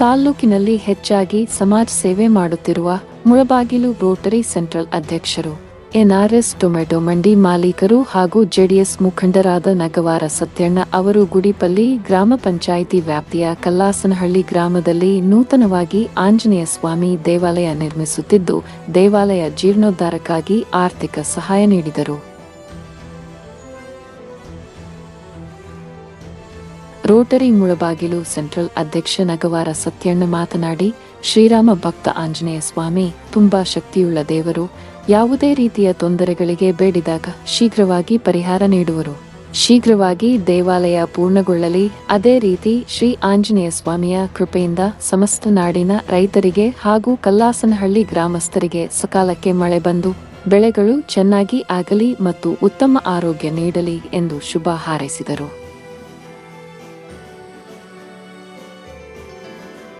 ತಾಲ್ಲೂಕಿನಲ್ಲಿ ಹೆಚ್ಚಾಗಿ ಸಮಾಜ ಸೇವೆ ಮಾಡುತ್ತಿರುವ ಮುಳಬಾಗಿಲು ರೋಟರಿ ಸೆಂಟ್ರಲ್ ಅಧ್ಯಕ್ಷರು, ಎನ್ಆರ್ಎಸ್ ಟೊಮೆಟೊ ಮಂಡಿ ಮಾಲೀಕರು ಹಾಗೂ ಜೆಡಿಎಸ್ ಮುಖಂಡರಾದ ನಗವಾರ ಸತ್ಯಣ್ಣ ಅವರು ಗುಡಿಪಲ್ಲಿ ಗ್ರಾಮ ಪಂಚಾಯಿತಿ ವ್ಯಾಪ್ತಿಯ ಕಲ್ಲಾಸನಹಳ್ಳಿ ಗ್ರಾಮದಲ್ಲಿ ನೂತನವಾಗಿ ಆಂಜನೇಯ ಸ್ವಾಮಿ ದೇವಾಲಯ ನಿರ್ಮಿಸುತ್ತಿದ್ದು, ದೇವಾಲಯ ಜೀರ್ಣೋದ್ಧಾರಕ್ಕಾಗಿ ಆರ್ಥಿಕ ಸಹಾಯ ನೀಡಿದರು. ರೋಟರಿ ಮುಳಬಾಗಿಲು ಸೆಂಟ್ರಲ್ ಅಧ್ಯಕ್ಷ ನಗವಾರ ಸತ್ಯಣ್ಣ ಮಾತನಾಡಿ, ಶ್ರೀರಾಮ ಭಕ್ತ ಆಂಜನೇಯ ಸ್ವಾಮಿ, ತುಂಬಾ ಶಕ್ತಿಯುಳ್ಳ ದೇವರು, ಯಾವುದೇ ರೀತಿಯ ತೊಂದರೆಗಳಿಗೆ ಬೇಡಿದಾಗ ಶೀಘ್ರವಾಗಿ ಪರಿಹಾರ ನೀಡುವರು. ಶೀಘ್ರವಾಗಿ ದೇವಾಲಯ ಪೂರ್ಣಗೊಳ್ಳಲಿ. ಅದೇ ರೀತಿ ಶ್ರೀ ಆಂಜನೇಯ ಸ್ವಾಮಿಯ ಕೃಪೆಯಿಂದ ಸಮಸ್ತ ನಾಡಿನ ರೈತರಿಗೆ ಹಾಗೂ ಕಲ್ಲಾಸನಹಳ್ಳಿ ಗ್ರಾಮಸ್ಥರಿಗೆ ಸಕಾಲಕ್ಕೆ ಮಳೆ ಬಂದು, ಬೆಳೆಗಳು ಚೆನ್ನಾಗಿ ಆಗಲಿ ಮತ್ತು ಉತ್ತಮ ಆರೋಗ್ಯ ನೀಡಲಿ ಎಂದು ಶುಭ ಹಾರೈಸಿದರು.